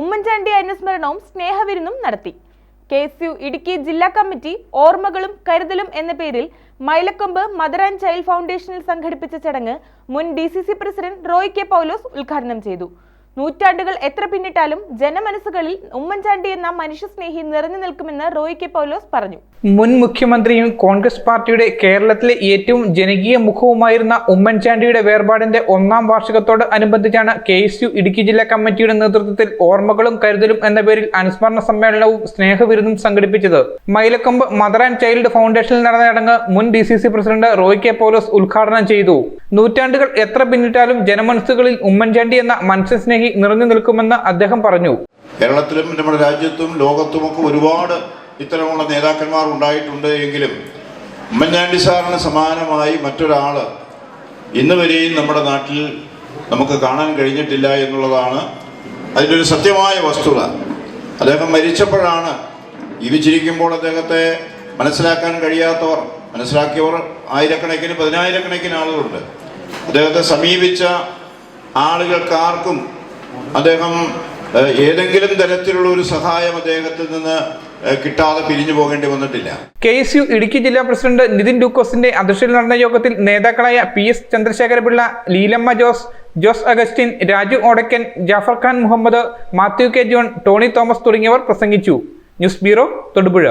ഉമ്മൻചാണ്ടി അനുസ്മരണവും സ്നേഹവിരുന്നും നടത്തി. K S U Idukki ജില്ലാ committee ഓർമ്മകളും കരുതലും എന്ന പേരിൽ മൈലക്കൊമ്പ് മദർ ആൻഡ് ചൈൽഡ് ഫൗണ്ടേഷനിൽ സംഘടിപ്പിച്ച ചടങ്ങ് മുൻ D C C president Roy K Paulose ഉദ്ഘാടനം ചെയ്തു. നൂറ്റാണ്ടുകൾ എത്ര പിന്നിട്ടാലും ജനമനസ്സുകളിൽ ഉമ്മൻചാണ്ടി എന്ന മനുഷ്യസ്നേഹി നിറഞ്ഞു നിൽക്കുമെന്ന് റോയ് കെ പൗലോസ് പറഞ്ഞു. മുൻ മുഖ്യമന്ത്രിയും കോൺഗ്രസ് പാർട്ടിയുടെ കേരളത്തിലെ ഏറ്റവും ജനകീയ മുഖവുമായിരുന്ന ഉമ്മൻചാണ്ടിയുടെ വേർപാടിന്റെ ഒന്നാം വാർഷികത്തോട് അനുബന്ധിച്ചാണ് കെ എസ് യു ഇടുക്കി ജില്ലാ കമ്മിറ്റിയുടെ നേതൃത്വത്തിൽ ഓർമ്മകളും കരുതലും എന്ന പേരിൽ അനുസ്മരണ സമ്മേളനവും സ്നേഹവിരുന്നും സംഘടിപ്പിച്ചത്. മൈലക്കൊമ്പ് മദർ ആൻഡ് ചൈൽഡ് ഫൗണ്ടേഷനിൽ നടന്ന ചടങ്ങ് മുൻ D C C president Roy K Paulose ഉദ്ഘാടനം ചെയ്തു. നൂറ്റാണ്ടുകൾ എത്ര പിന്നിട്ടാലും ജനമനസ്സുകളിൽ ഉമ്മൻചാണ്ടി എന്ന മനുഷ്യസ്നേഹി നിറഞ്ഞു നിൽക്കുമെന്ന് അദ്ദേഹം പറഞ്ഞു. കേരളത്തിലും നമ്മുടെ രാജ്യത്തും ലോകത്തുമൊക്കെ ഒരുപാട് ഇത്തരമുള്ള നേതാക്കന്മാർ ഉണ്ടായിട്ടുണ്ട് എങ്കിലും ഉമ്മൻചാണ്ടി സാറിന് സമാനമായി മറ്റൊരാൾ ഇന്ന് വരെയും നമ്മുടെ നാട്ടിൽ നമുക്ക് കാണാൻ കഴിഞ്ഞിട്ടില്ല എന്നുള്ളതാണ് അതിന്റെ ഒരു സത്യമായ വസ്തുത. അദ്ദേഹം മരിച്ചപ്പോഴാണ് ജീവിച്ചിരിക്കുമ്പോൾ അദ്ദേഹത്തെ മനസ്സിലാക്കാൻ കഴിയാത്തവർ മനസ്സിലാക്കിയവർ ആയിരക്കണക്കിന് പതിനായിരക്കണക്കിന് ആളുകളുണ്ട്. അദ്ദേഹത്തെ സമീപിച്ച ആളുകൾക്കാർക്കും അദ്ദേഹം ഏതെങ്കിലും തരത്തിലുള്ള ഒരു സഹായം അദ്ദേഹത്തിൽ നിന്ന് കിട്ടാതെ പിരിഞ്ഞു പോകേണ്ടി വന്നിട്ടില്ല. കെ എസ് യു ഇടുക്കി ജില്ലാ പ്രസിഡന്റ് നിതിൻ ഡൂക്കോസിന്റെ അധ്യക്ഷതയിൽ നടന്ന യോഗത്തിൽ നേതാക്കളായ P S Chandrasekharapillai Leelamma Jose Jose Augustine Raju Odakkan Jafar Khan Muhammad Mathew K John Tony Thomas തുടങ്ങിയവർ പ്രസംഗിച്ചു. News bureau Thodupuzha.